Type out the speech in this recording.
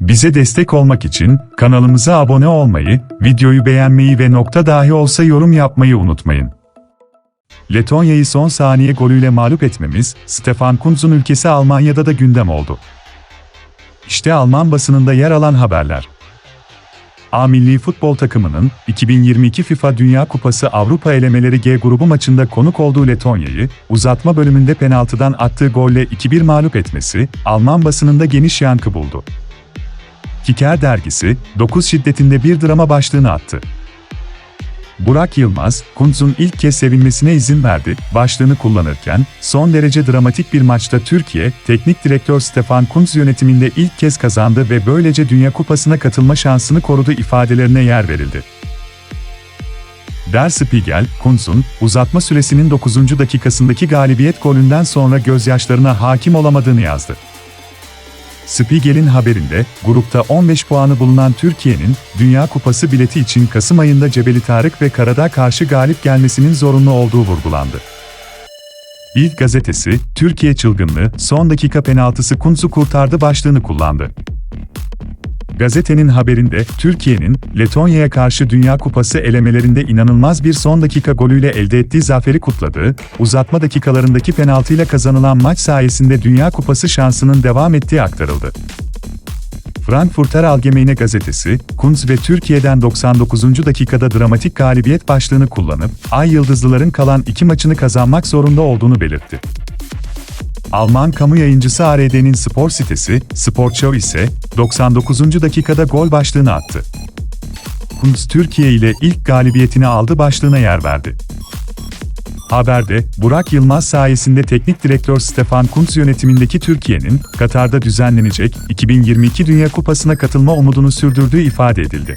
Bize destek olmak için kanalımıza abone olmayı, videoyu beğenmeyi ve nokta dahi olsa yorum yapmayı unutmayın. Letonya'yı son saniye golüyle mağlup etmemiz, Stefan Kuntz'un ülkesi Almanya'da da gündem oldu. İşte Alman basınında yer alan haberler. A milli futbol takımının 2022 FIFA Dünya Kupası Avrupa elemeleri G grubu maçında konuk olduğu Letonya'yı uzatma bölümünde penaltıdan attığı golle 2-1 mağlup etmesi Alman basınında geniş yankı buldu. Kicker dergisi 9 şiddetinde bir drama başlığını attı. Burak Yılmaz, Kuntz'un ilk kez sevinmesine izin verdi, başlığını kullanırken, son derece dramatik bir maçta Türkiye, teknik direktör Stefan Kuntz yönetiminde ilk kez kazandı ve böylece Dünya Kupası'na katılma şansını korudu ifadelerine yer verildi. Der Spiegel, Kuntz'un, uzatma süresinin 9. dakikasındaki galibiyet golünden sonra gözyaşlarına hakim olamadığını yazdı. Spiegel'in haberinde, grupta 15 puanı bulunan Türkiye'nin, Dünya Kupası bileti için Kasım ayında Cebeli Tarık ve Karadağ karşı galip gelmesinin zorunlu olduğu vurgulandı. İlk gazetesi, Türkiye çılgınlığı, son dakika penaltısı Kuntz'u kurtardı başlığını kullandı. Gazetenin haberinde, Türkiye'nin, Letonya'ya karşı Dünya Kupası elemelerinde inanılmaz bir son dakika golüyle elde ettiği zaferi kutladığı, uzatma dakikalarındaki penaltıyla kazanılan maç sayesinde Dünya Kupası şansının devam ettiği aktarıldı. Frankfurter Allgemeine gazetesi, Kunz ve Türkiye'den 99. dakikada dramatik galibiyet başlığını kullanıp, Ay Yıldızlıların kalan iki maçını kazanmak zorunda olduğunu belirtti. Alman kamu yayıncısı ARD'nin spor sitesi, Sportschau ise 99. dakikada gol başlığını attı. Kunz Türkiye ile ilk galibiyetini aldı başlığına yer verdi. Haberde, Burak Yılmaz sayesinde teknik direktör Stefan Kuntz yönetimindeki Türkiye'nin, Katar'da düzenlenecek 2022 Dünya Kupası'na katılma umudunu sürdürdüğü ifade edildi.